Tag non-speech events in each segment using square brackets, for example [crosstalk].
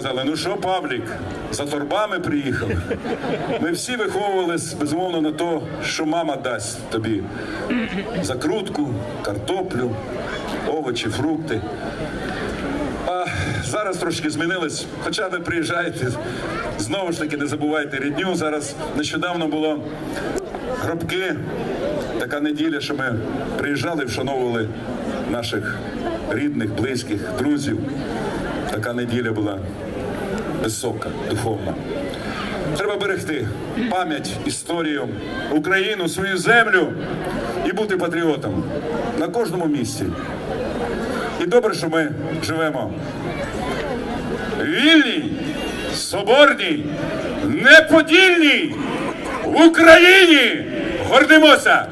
Сказали, ну що, Павлік, за торбами приїхав. Ми всі виховувалися, безумовно, на те, що мама дасть тобі закрутку, картоплю, овочі, фрукти. А зараз трошки змінилось. Хоча ви приїжджаєте, знову ж таки не забувайте рідню. Зараз нещодавно було гробки, така неділя, що ми приїжджали і вшановували наших рідних, близьких, друзів. Така неділя була висока, духовна. Треба берегти пам'ять, історію, Україну, свою землю і бути патріотом на кожному місці. І добре, що ми живемо вільній, соборній, неподільній в Україні. Гордимося!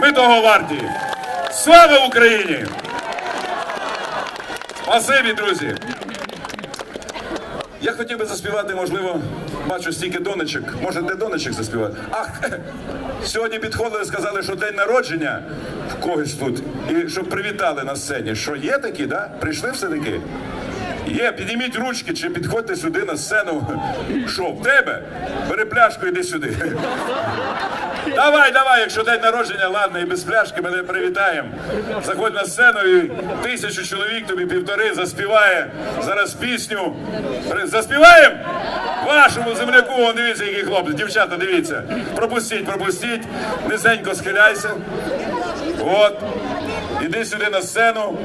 Ми того варті! Слава Україні! Спасибі, друзі! Я хотів би заспівати, можливо, бачу стільки донечок. Може, де донечок заспівати? Ах, [laughs] сьогодні підходили, сказали, що день народження в когось тут. І щоб привітали на сцені. Що є такі, да? Прийшли все-таки? Є, підніміть ручки чи підходьте сюди на сцену. Що, в тебе? Бери пляшку, іди сюди. Давай, давай, якщо день народження, ладно, і без пляшки ми не привітаємо. Заходь на сцену і тисячу чоловік тобі півтори заспіває зараз пісню. Заспіваємо? Вашому земляку, дивіться, який хлопець. Дівчата, дивіться. Пропустіть, пропустіть. Низенько схиляйся. От. Іди сюди на сцену.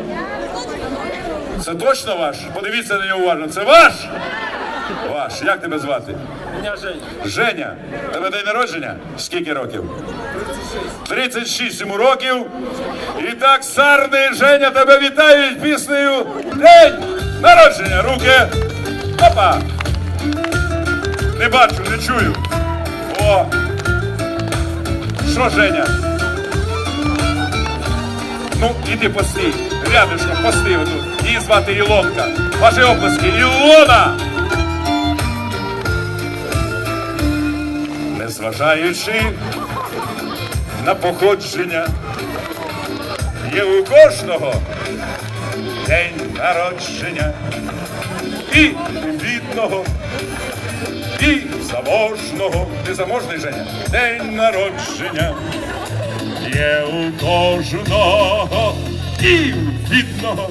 Це точно ваш? Подивіться на нього уважно. Це ваш? Ваш. Як тебе звати? Меня Жень. Женя, тебе день народження? Скільки років? 36 йому років. І так, Сарни Женя тебе вітають піснею День народження. Руки. Опа! Не бачу, не чую. О! Що, Женя? Ну, іди постій. Рядышком постій отут. Її звати Ілонка. Ваші оплески. Ілона! Незважаючи на походження, є у кожного день народження і бідного, і заможного, ти заможний Женя, день народження є у кожного і бідного,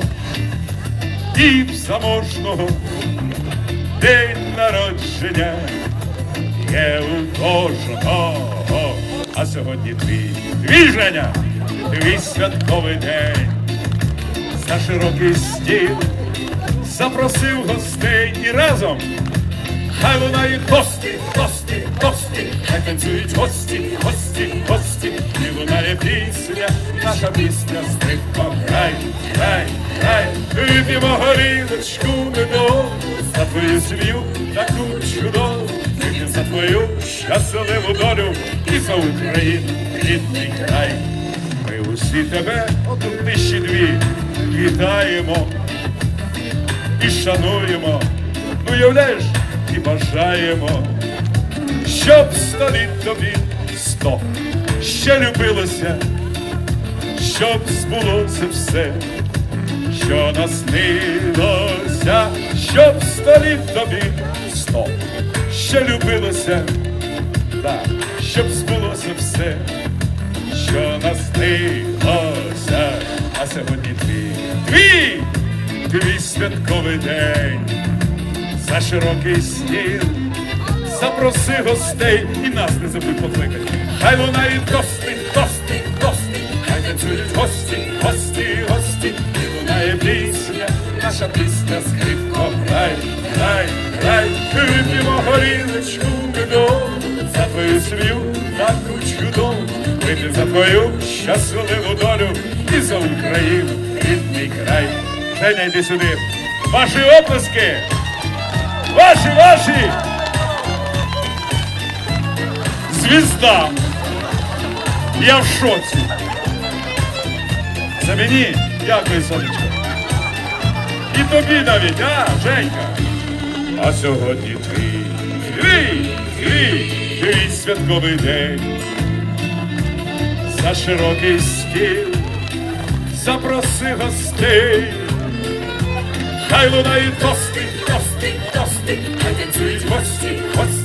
і заможного. День народження є у кожного. А сьогодні твій, твій Женя, твій святковий день. За широкий стіл запросив гостей і разом. Хай лунають гості, гості, гості, хай танцюють гості, гості, гості, лунає пісня, наша пісня стрибко грай, грай, грай, вип'ємо горілочку медову, за твою сім'ю таку чудову, вип'ємо за твою щасливу долю і за Україну, рідний край. Ми усі тебе, отут тисячі дві, вітаємо і шануємо, ну уявляєш, і бажаємо, щоб сто літ тобі сто ще любилося, щоб збулося все, що наснилося, щоб століт тобі сто ще любилося, так, щоб збулося все, що наснилося, а сьогодні твій, твій, твій святковий день за широкий стіл. Запроси гостей і нас не забудь покликати. Хай лунають тости, тости, тости, хай танцюють гості, гості, гості, і лунає пісня, наша пісня скрипко грай, грай, грай, вип'ємо горілочку медову, за твою сім'ю таку чудову, вип'ємо за твою щасливу долю і за Україну, рідний край. Женя, йди сюди. Ваші оплески! Ваші, ваші! Звізда! Я в шоці! Це мені? Дякую, сонечко. І тобі навіть, а, Женька? А сьогодні твій, твій, твій, твій святковий день. За широкий стіл запроси гостей. Хай лунають тости, тости, тости, хай танцюють гості, гості,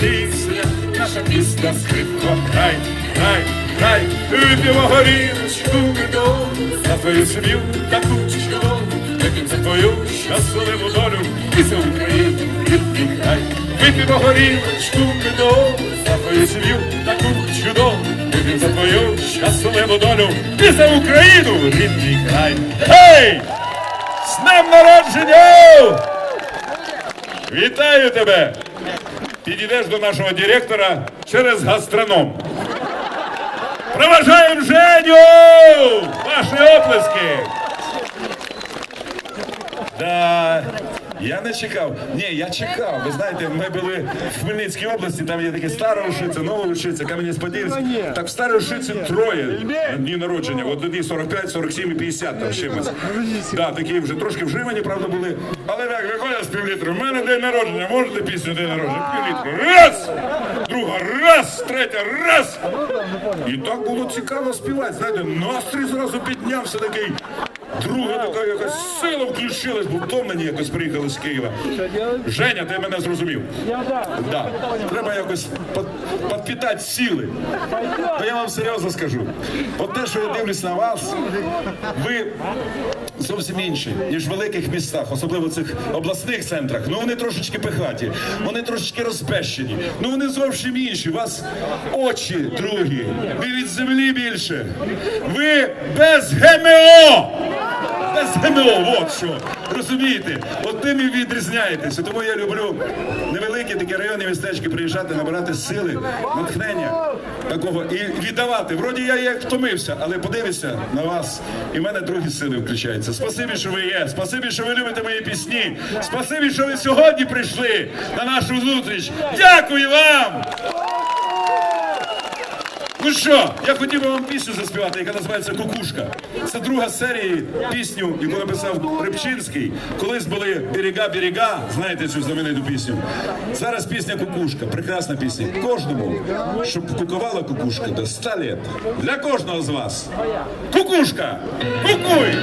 пісня, наша пісня скрипко, грай, грай, грай, вип'ємо горілочку медову, за твою сім'ю таку чудову, вип'ємо за твою щасливу долю, і за Україну рідний край. Вип'ємо горілочку медову, за твою сім'ю таку чудову, вип'ємо за твою щасливу долю, і за Україну рідний край. Гей! З днем народження! Вітаю тебе! Підійдеш до нашого директора через гастроном. Проважаємо Женю! Ваші оплески! Да, я не чекав. Ні, я чекав. Ви знаєте, ми були в Хмельницькій області, там є таке стара Ушиця, нова Ушиця, Кам'янець-Подільськ. Так в старій Ушиці троє дні народження. От тоді 45, 47 і 50 там чимось. Да, такі вже трошки вживані, правда, були. Але так, виходять з півлітру. У мене день народження, можете пісню день народження? Півлітру. Раз! Друга, раз! Третя, раз! І так було цікаво співати. Знаєте, настрій зразу піднявся такий. Друга така якась сила включилась, бо то мені якось приїхали з Києва. Женя, ти мене зрозумів. Да. Треба якось під- підпитати сили. Бо я вам серйозно скажу. От те, що я дивлюсь на вас, ви зовсім інші, ніж в великих містах, особливо в цих обласних центрах. Ну вони трошечки пихаті, вони трошечки розпещені. Ну вони зовсім інші. У вас очі другі, ви від землі більше. Ви без ГМО! Без ГМО, от що. Розумієте? От тим і відрізняєтеся. Тому я люблю невеликі такі районні містечки приїжджати, набирати сили, натхнення такого і віддавати. Вроді я як втомився, але подивися на вас, і в мене другі сили включаються. Спасибі, що ви є. Спасибі, що ви любите мої пісні. Спасибі, що ви сьогодні прийшли на нашу зустріч. Дякую вам! Ну що, я хотів би вам пісню заспівати, яка називається Кукушка. Це друга серія пісню, яку написав Рибчинський. Колись були берега, берега. Знаєте цю знамениту пісню. Зараз пісня Кукушка. Прекрасна пісня. Кожному, щоб кукувала кукушка до 100 лет. Для кожного з вас. Кукушка! Кукуй!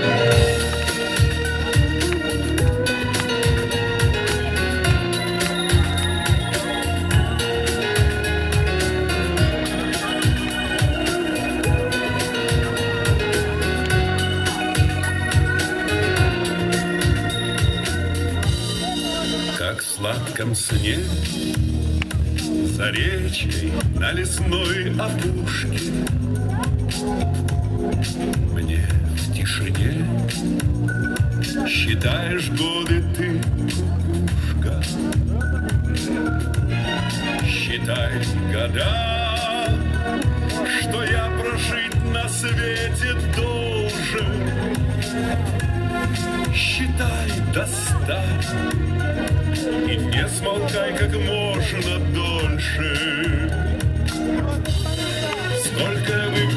Сладком сне За речкой на лесной опушке. Мне в тишине Считаешь годы ты, кукушка Считай года Что я прожить на свете должен Считай до ста и не смолкай как можно дольше. Сколько бы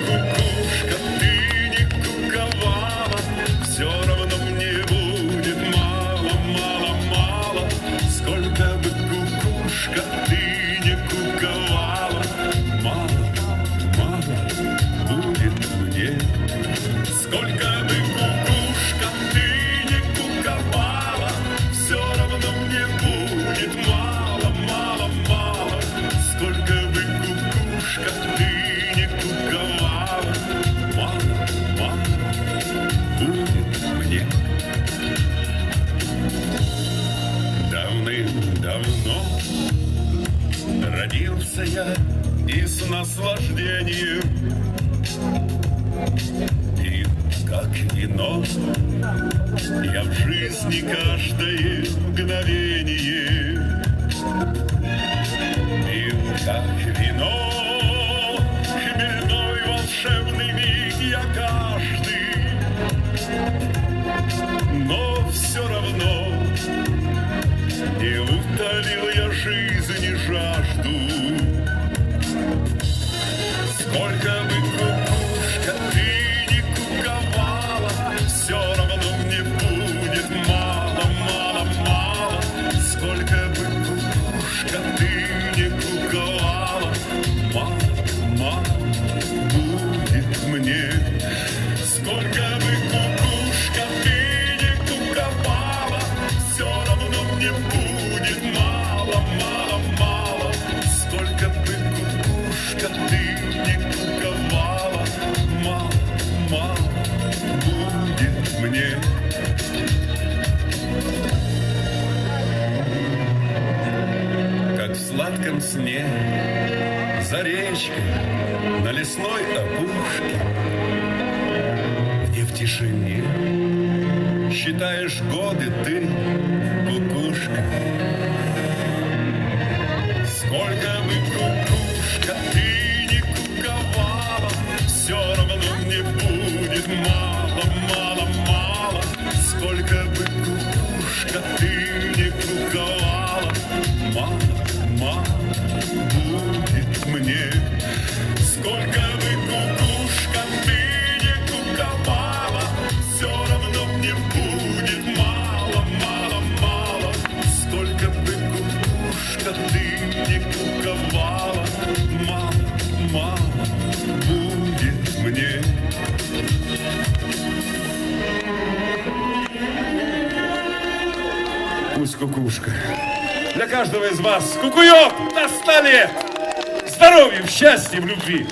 наслаждением и как вино Я в жизни каждое мгновение. Пил как вино Хмельной волшебный миг я каждый. Но все равно Не утолил я жизни жажду Сколько бы считаешь годы ты, кукушка Сколько бы кукушка ты не куковала Все равно мне будет мало, мало, мало Сколько бы кукушка ты Для каждого из вас кукуек на столе. Здоровья, счастья, в любви.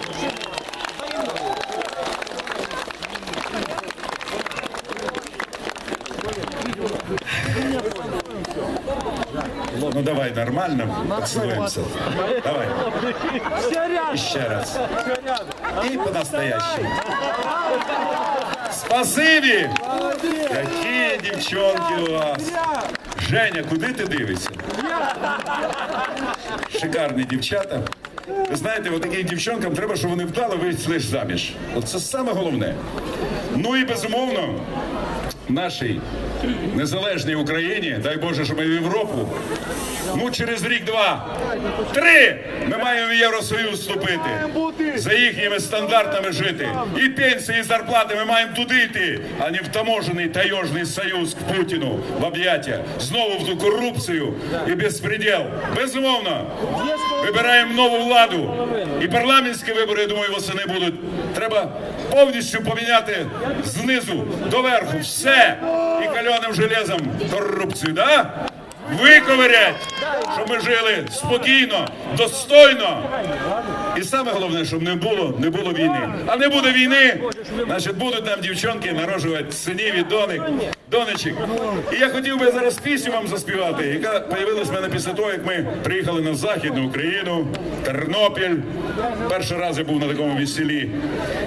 Ну давай нормально поцелуемся. Давай. Еще раз. И по-настоящему. Спасибі! Які дівчонки у вас! Женя, куди ти дивишся? Шикарні дівчата. Ви знаєте, от таким дівчонкам треба, щоб вони вдало вийшли заміж. От це саме головне. Ну і безумовно, нашій незалежній Україні, дай Боже, щоб ми в Європу. Ну, через рік-два, три ми маємо в Євросоюз вступити. За їхніми стандартами жити. І пенсії, і зарплати ми маємо туди йти, а не в таможений тайожний союз к Путіну в об'яття. Знову в ту корупцію і безпреділ. Безумовно, вибираємо нову владу. І парламентські вибори, я думаю, восени будуть. Треба повністю поміняти знизу до верху все і кальоним железом корупцію, да? Виковирять, щоб ми жили спокійно, достойно. І саме головне, щоб не було, не було війни. А не буде війни, значить будуть нам дівчонки народжувати синів і доник, донечок. І я хотів би зараз пісню вам заспівати, яка появилась в мене після того, як ми приїхали на Західну Україну, Тернопіль. Перший раз я був на такому весіллі.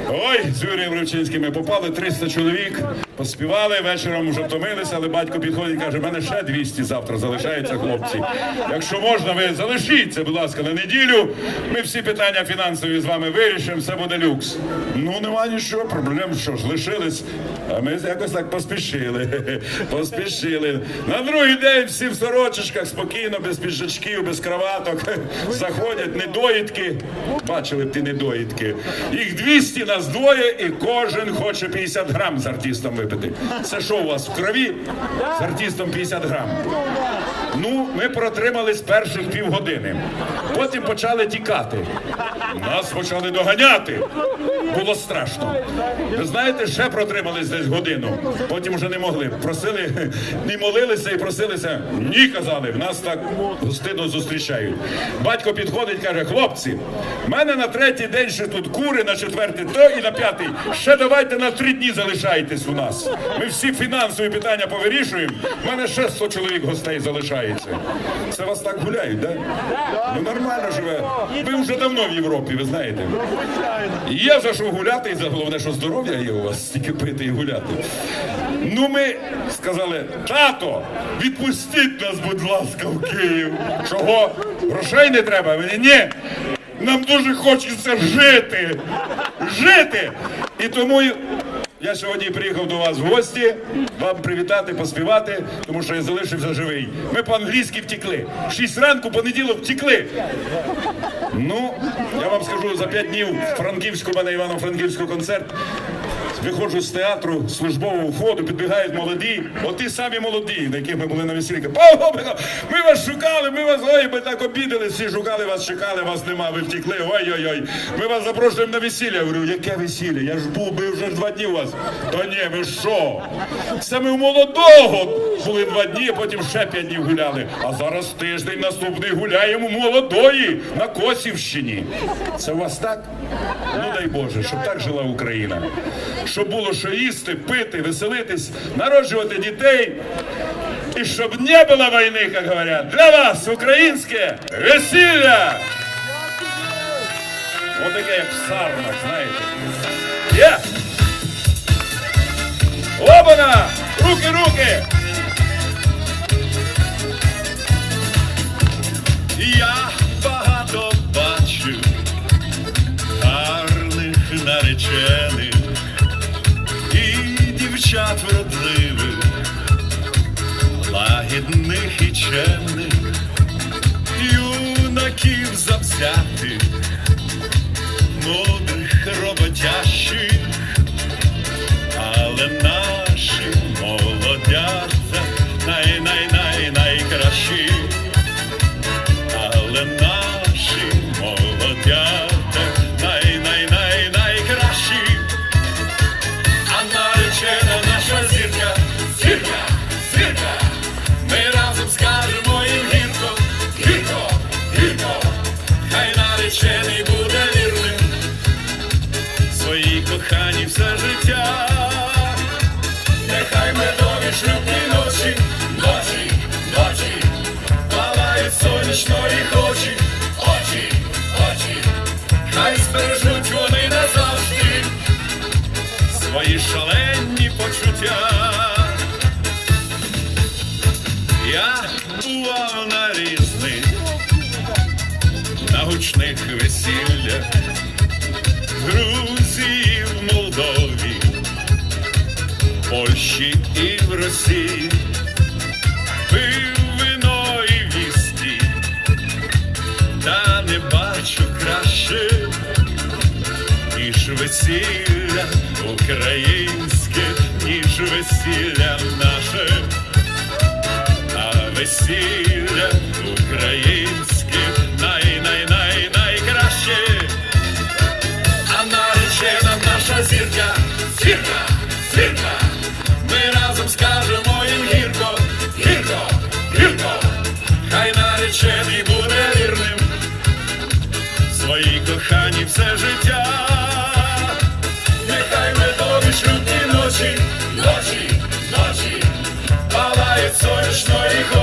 Ой, з Юрієм Ревчинським попали 300 чоловік, поспівали, вечором вже втомилися, але батько підходить і каже, мене ще 200 завтра залишаються хлопці. Якщо можна, ви залишіться, будь ласка, на неділю. Ми всі питання фінансові з вами вирішимо, все буде люкс. Ну, нема нічого, проблем, що ж, лишились. А ми якось так поспішили. [laughs] Поспішили. На другий день всі в сорочечках, спокійно, без піджачків, без кроваток. [laughs] Заходять недоїдки. Бачили б ти недоїдки. Їх 200, нас двоє, і кожен хоче 50 грам з артистом випити. Це що у вас в крові? З артистом 50 грам. Ну, ми протримались перших півгодини. Потім почали тікати. Нас почали доганяти. Було страшно. Ви знаєте, ще протримались десь годину. Потім вже не могли. Просили, [laughs] не молилися і просилися. Ні, казали, в нас так гостинно зустрічають. Батько підходить, каже: хлопці, в мене на третій день ще тут кури, на четвертий то і на п'ятий. Ще давайте на три дні залишайтесь у нас. Ми всі фінансові питання повирішуємо. В мене ще 100 чоловік гостей залишається. Це вас так гуляють, да? Ну нормально живе. Ви вже давно в Європі, ви знаєте. Є за що гуляти, і за головне, що здоров'я є у вас, тільки пити і гуляти. Ну ми сказали, тато, відпустіть нас, будь ласка, в Київ. Чого? Грошей не треба? Мені ні. Нам дуже хочеться жити. Жити. І тому я сьогодні приїхав до вас в гості, вам привітати, поспівати, тому що я залишився живий. Ми по-англійськи втекли. Шість ранку понеділок втекли. Ну, я вам скажу, за п'ять днів Франківську, мене Івано-Франківську концерт. Виходжу з театру службового входу, підбігають молоді, от ті самі молоді, на яких ми були на весіллі. «Павло Ми вас шукали, ми вас ой, ми так обідали, всі шукали вас, чекали, вас нема, ви втекли. Ой-ой-ой. Ми вас запрошуємо на весілля. Я говорю, яке весілля? Я ж був, ми вже два дні у вас. Та ні, ви що? Саме у молодого були два дні, потім ще п'ять днів гуляли. А зараз тиждень наступний гуляємо молодої на Косівщині. Це у вас так? Ну дай Боже, щоб так жила Україна. Щоб було що їсти, пити, веселитись, народжувати дітей. І щоб не було війни, як говорять, для вас українське весілля! Отаке, як в сарнах, знаєте. Є! Обана! Руки, руки! Я багато бачив гарних наречених дівчат вродливих, лагідних і чемних, юнаків завзятих, мудрих роботящих, але наші почуття. Я бував на різних, на гучних весіллях, Грузії, в Молдові. Польщі і в Росії, пив вино та не бачу краще, ніж весілля ніж весілля наше, а весілля українське най-най-най-найкраще. А наречена наша зірка, зірка, зірка. Ми разом скажемо їм гірко, гірко, гірко. Хай наречений буде вірним своїй коханій все життя. Wieczność i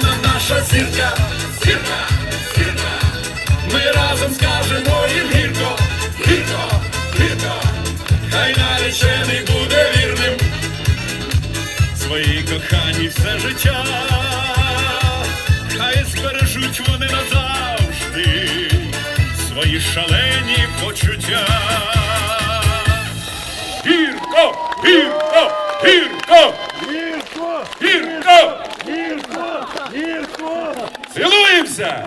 наречена наша зірка, зірка, зірка. Ми разом скажемо їм гірко, гірко, гірко. Хай наречений буде вірним своїй коханій все життя. Хай збережуть вони назавжди свої шалені почуття. Гірко! Гірко! Гірко! Цілуємося!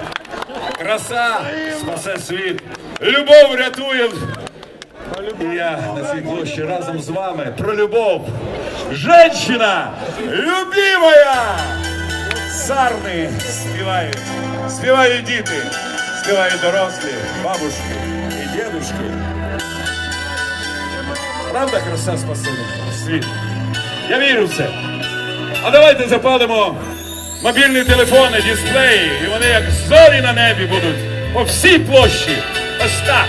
Краса спасе світ! Любов рятує! І я на цій площі разом з вами про любов. Женщина! Любимая! Сарни співають. Співають діти, співають дорослі, бабушки і дідушки. Правда, краса спасибі? Світ. Я вірю в це. А давайте запалимо мобільні телефони, дисплеї, і вони як зорі на небі будуть по всій площі. Ось так.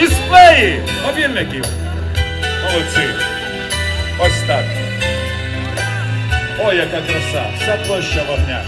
Дисплеї мобільників. Молодці. Ось так. Ой, яка краса. Вся площа вогня.